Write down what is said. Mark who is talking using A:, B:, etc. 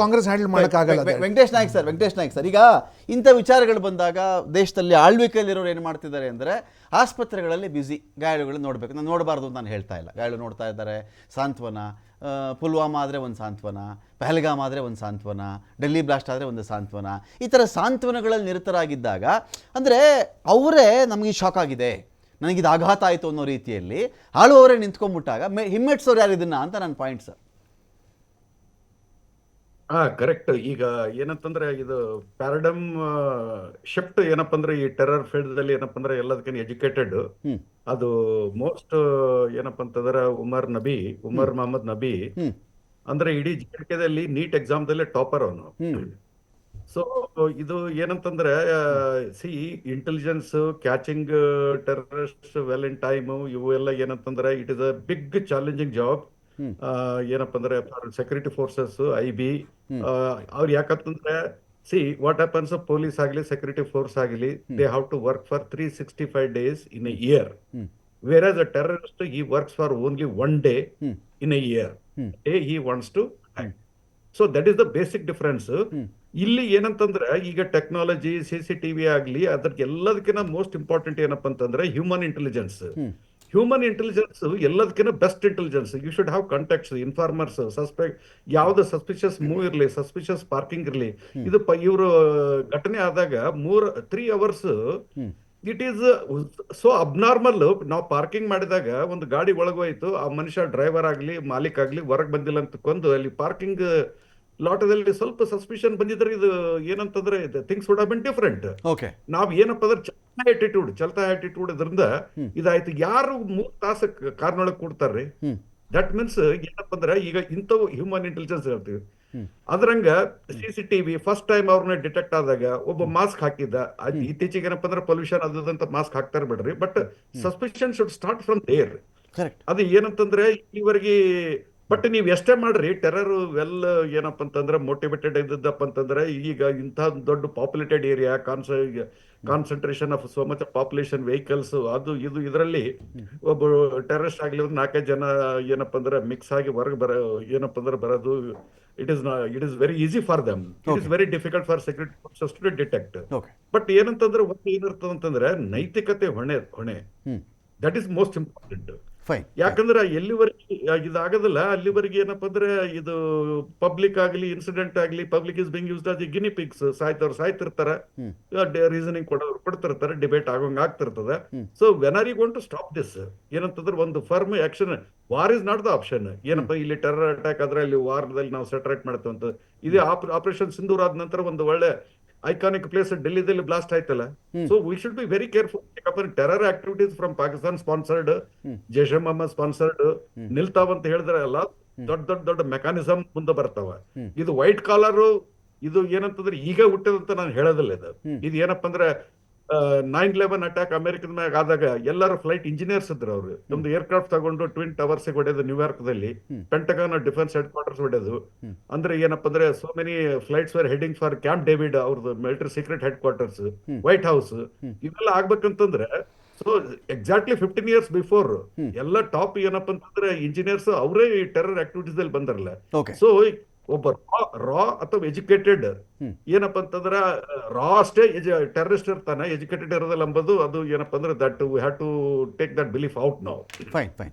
A: Congress handle ಮಾಡೋಕ್ಕಾಗಲ್ಲ
B: ಆಗಲ್ಲ Venkatesh Naik sir Venkatesh Naik sir. ಈಗ ಇಂಥ ವಿಚಾರಗಳು ಬಂದಾಗ ದೇಶದಲ್ಲಿ ಆಳ್ವಿಕೆಯಲ್ಲಿರೋರು ಏನು ಮಾಡ್ತಿದ್ದಾರೆ ಅಂದರೆ ಆಸ್ಪತ್ರೆಗಳಲ್ಲಿ ಬ್ಯುಸಿ ಗಾಯಳುಗಳು ನೋಡಬೇಕು. ನಾನು ನೋಡಬಾರ್ದು ಅಂತ ನಾನು ಹೇಳ್ತಾ ಇಲ್ಲ. ಗಾಯಾಳು ನೋಡ್ತಾ ಇದ್ದಾರೆ. ಸಾಂತ್ವನ ಪುಲ್ವಾಮಾ ಆದರೆ ಒಂದು ಸಾಂತ್ವನ ಪಹಲ್ಗಾಮ್ ಆದರೆ ಒಂದು ಸಾಂತ್ವನ ಡೆಲ್ಲಿ ಬ್ಲಾಸ್ಟ್ ಆದರೆ ಒಂದು ಸಾಂತ್ವನ. ಈ ಥರ ಸಾಂತ್ವನಗಳಲ್ಲಿ ನಿರತರಾಗಿದ್ದಾಗ ಅಂದರೆ ಅವರೇ ನಮಗೆ ಶಾಕ್ ಆಗಿದೆ. ನನಗಿದು ಆಘಾತ ಆಯಿತು ಅನ್ನೋ ರೀತಿಯಲ್ಲಿ ಆಳುವವರೇ ನಿಂತ್ಕೊಂಡ್ಬಿಟ್ಟಾಗ ಮೆ ಹಿಮ್ಮೆಟ್ಸೋರು ಯಾರು ಇದನ್ನ ಅಂತ ನನ್ನ ಪಾಯಿಂಟ್ ಸರ್
C: ಹಾ ಕರೆಕ್ಟ್ ಈಗ ಏನಂತಂದ್ರೆ ಇದು ಪ್ಯಾರಡಮ್ ಶಿಫ್ಟ್ ಏನಪ್ಪ ಅಂದ್ರೆ ಈ ಟೆರರ್ ಫೀಲ್ಡ್ ದಲ್ಲಿ ಏನಪ್ಪ ಅಂದ್ರೆ ಎಲ್ಲದಕ್ಕಿಂತ ಎಜುಕೇಟೆಡ್ ಅದು ಮೋಸ್ಟ್ ಏನಪ್ಪ ಅಂತಂದ್ರೆ ಉಮರ್ ನಬಿ ಉಮರ್ ಮೊಹಮ್ಮದ್ ನಬಿ ಅಂದ್ರೆ ಇಡೀ ದಲ್ಲಿ ನೀಟ್ ಎಕ್ಸಾಮ್ ದಲ್ಲೇ ಟಾಪರ್ ಅವನು. ಸೊ ಇದು ಏನಂತಂದ್ರೆ see intelligence catching terrorist well in time ಇವು ಎಲ್ಲ ಏನಂತಂದ್ರೆ it is a big challenging job. ಏನಪ್ಪ ಅಂದ್ರೆ ಸೆಕ್ಯೂರಿಟಿ ಫೋರ್ಸಸ್ ಐ ಬಿ. ಅವ್ರು ಯಾಕಂತಂದ್ರೆ ಸಿ ವಾಟ್ ಹ್ಯಾಪನ್ಸ್ ಪೊಲೀಸ್ ಆಗಲಿ ಸೆಕ್ಯೂರಿಟಿ ಫೋರ್ಸ್ ಆಗಲಿ they have to work for three sixty five days in a year. Whereas a terrorist he works for only one day. In a year. Day he wants to so that is the basic difference. ಇಲ್ಲಿ ಏನಂತಂದ್ರೆ ಈಗ technology C C TV ಆಗ್ಲಿ ಅದ್ರ ಎಲ್ಲದಕ್ಕಿಂತ most important ಏನಪ್ಪ ಅಂತಂದ್ರೆ human intelligence. Human intelligence ಎಲ್ಲದಕ್ಕಿಂತ best intelligence you should have contacts informers suspect ಯಾವ್ದು ಸಸ್ಪಿಷಿಯಸ್ ಮೂವ್ ಇರಲಿ ಸಸ್ಪಿಷಿಯಸ್ ಪಾರ್ಕಿಂಗ್ ಇರಲಿ. ಇದು ಇವರು ಘಟನೆ ಆದಾಗ ಮೂರ್ three hours. It is so abnormal ನಾವು ಪಾರ್ಕಿಂಗ್ ಮಾಡಿದಾಗ ಒಂದು ಗಾಡಿ ಒಳಗೋಯ್ತು. ಆ ಮನುಷ್ಯ ಡ್ರೈವರ್ ಆಗಲಿ ಮಾಲೀಕ್ ಆಗಲಿ ಹೊರಗ್ ಬಂದಿಲ್ಲ ಅಂತ ಕೊಂದು ಅಲ್ಲಿ ಪಾರ್ಕಿಂಗ್ ಲಾಟದಲ್ಲಿ ಸ್ವಲ್ಪ ಸಸ್ಪಿಷನ್ ಬಂದಿದ್ರೆ ಇದು ಏನಂತಂದ್ರೆ things would been different
B: okay
C: ನಾವ್ ಏನಪ್ಪ ಅಂದ್ರೆ ಆಟಿಟ್ಯೂಡ್ ಚಲ್ತಾ ಆಟಿಟ್ಯೂಡ್ ಇದರಿಂದ. ಇದಾಯ್ತು. ಯಾರು ಮೂರ್ ತಾಸ ಕಾರ್ನೊಳಗೆ ಕೊಡ್ತಾರ್ರಿ. ದಟ್ ಮೀನ್ಸ್ ಏನಪ್ಪ ಅಂದ್ರೆ ಈಗ ಇಂಥವು ಹ್ಯೂಮನ್ ಇಂಟೆಲಿಜೆನ್ಸ್ ಹೇಳ್ತೀವಿ. ಅದ್ರಂಗ C C TV first time ಅವ್ರನ್ನ ಡಿಟೆಕ್ಟ್ ಆದಾಗ ಒಬ್ಬ ಮಾಸ್ಕ್ ಹಾಕಿದ್ದ. ಇತ್ತೀಚೆಗೆ ಏನಪ್ಪ ಅಂದ್ರೆ ಪೊಲ್ಯೂಷನ್ ಅದಂತ ಮಾಸ್ಕ್ ಹಾಕ್ತಾರ ಬಿಡ್ರಿ. But suspicion should start from there ಅದು ಏನಂತಂದ್ರೆ ಇಲ್ಲಿವರೆಗೆ ಬಟ್ ನೀವು ಎಷ್ಟೇ ಮಾಡ್ರಿ ಟೆರರ್ ವೆಲ್ ಏನಪ್ಪ ಅಂತಂದ್ರೆ ಮೋಟಿವೇಟೆಡ್ ಇದ್ದಪ್ಪ ಅಂತಂದ್ರೆ ಈಗ ಇಂಥ ದೊಡ್ಡ populated area cons concentration of so much population vehicles ಅದು ಇದು ಇದರಲ್ಲಿ ಒಬ್ಬ ಟೆರರಿಸ್ಟ್ ಆಗ್ಲಿ ಒಂದು ನಾಲ್ಕೈದು ಜನ ಏನಪ್ಪ ಅಂದ್ರೆ ಮಿಕ್ಸ್ ಆಗಿ ಹೊರಗೆ ಬರ ಏನಪ್ಪ ಅಂದ್ರೆ ಬರೋದು it is it is very easy for them it is very difficult for security forces to detect but ಏನಂತಂದ್ರೆ ಒಂದು ಏನಿರ್ತದೆ ಅಂತಂದ್ರೆ ನೈತಿಕತೆ ಹೊಣೆ ಹೊಣೆ. That is most important
B: fine
C: ಯಾಕಂದ್ರೆ ಎಲ್ಲಿವರೆಗೆ ಇದಾಗದಲ್ಲ ಅಲ್ಲಿವರೆಗೆ ಏನಪ್ಪ ಅಂದ್ರೆ ಇದು ಪಬ್ಲಿಕ್ ಆಗಲಿ ಇನ್ಸಿಡೆಂಟ್ ಆಗಲಿ public is being used as guinea pigs ಸಾಯ್ತವ್ರು ಸಾಯ್ತಿರ್ತಾರ. ರೀಸನಿಂಗ್ ಕೊಡೋರು ಕೊಡ್ತಿರ್ತಾರೆ ಡಿಬೇಟ್ ಆಗೋಂಗ್ ಆಗ್ತಿರ್ತದ. So when are you going to stop this ಏನಂತಂದ್ರೆ ಒಂದು firm action war is not the option ಏನಪ್ಪಾ ಇಲ್ಲಿ ಟೆರರ್ ಅಟ್ಯಾಕ್ ಆದ್ರೆ ಇಲ್ಲಿ ವಾರದಲ್ಲಿ ನಾವು ಸೆಟರೇಟ್ ಮಾಡ್ತೇವೆ ಅಂತ ಇದೇ ಆಪರೇಷನ್ ಸಿಂಧೂರ್ ಆದ ನಂತರ ಒಂದು ಒಳ್ಳೆ ಐಕಾನಿಕ್ ಪ್ಲೇಸ್ ಡೆಲ್ಲಿದಲ್ಲಿ ಬ್ಲಾಸ್ಟ್ ಆಯ್ತಲ್ಲ. So we should be very careful terror activities from Pakistan sponsored. Jaish Mohammed sponsored
B: ನಿಲ್ತಾವ್
C: ನಿಲ್ತಾವಂತ ಹೇಳಿದ್ರೆ ಎಲ್ಲ ದೊಡ್ಡ ದೊಡ್ಡ ದೊಡ್ಡ ಮೆಕಾನಿಸಮ್ ಮುಂದೆ ಬರ್ತಾವ. ಇದು ವೈಟ್ ಕಾಲರ್ ಇದು ಏನಂತಂದ್ರೆ ಈಗ ಹುಟ್ಟದಂತ ನಾನು ಹೇಳೋದಿಲ್ಲ ಇದು. ಇದು ಏನಪ್ಪ ಅಂದ್ರೆ ನೈನ್ ಲೆವೆನ್ ಅಟ್ಯಾಕ್ ಅಮೆರಿಕದ ಮ್ಯಾಗ ಆದಾಗ ಎಲ್ಲರೂ ಫ್ಲೈಟ್ ಇಂಜಿನಿಯರ್ಸ್ ಇದ್ರು ಅವರು ಒಂದು ಏರ್ಕ್ರಾಫ್ಟ್ ತಗೊಂಡು ಟ್ವಿನ್ ಟವರ್ಸ್ ಹೊಡೆದು ನ್ಯೂಯಾರ್ಕ್ ದಲ್ಲಿ. ಪೆಂಟಗಾನ್ ಡಿಫೆನ್ಸ್ ಹೆಡ್ ಕ್ವಾರ್ಟರ್ಸ್ ಹೊಡೆದು. ಅಂದ್ರೆ ಏನಪ್ಪ ಅಂದ್ರೆ so many flights were heading for Camp David ಅವ್ರದ್ದು military secret headquarters White House. ಇವೆಲ್ಲ ಆಗ್ಬೇಕಂತಂದ್ರೆ so exactly fifteen years before. ಎಲ್ಲ ಟಾಪ್ ಏನಪ್ಪ ಅಂತಂದ್ರೆ ಇಂಜಿನಿಯರ್ಸ್ ಅವರೇ ಈ ಟೆರರ್ ಆಕ್ಟಿವಿಟೀಸ್ ಅಲ್ಲಿ ಬಂದಿರಲ್ಲ ಸೊ ಒಬ್ಬ ರಾ ಅಥವಾ ಎಜುಕೇಟೆಡ್. ಏನಪ್ಪ ಅಂತಂದ್ರ ರಾ ಅಷ್ಟೇ ಟೆರರಿಸ್ಟ್ ಇರ್ತಾನೆ ಎಜುಕೇಟೆಡ್ ಇರೋದಿಲ್ಲ ಅಂಬುದು ಅದು ಏನಪ್ಪ ಅಂದ್ರೆ that we have to take that belief out ನಾವು
B: ಫೈನ್ ಫೈನ್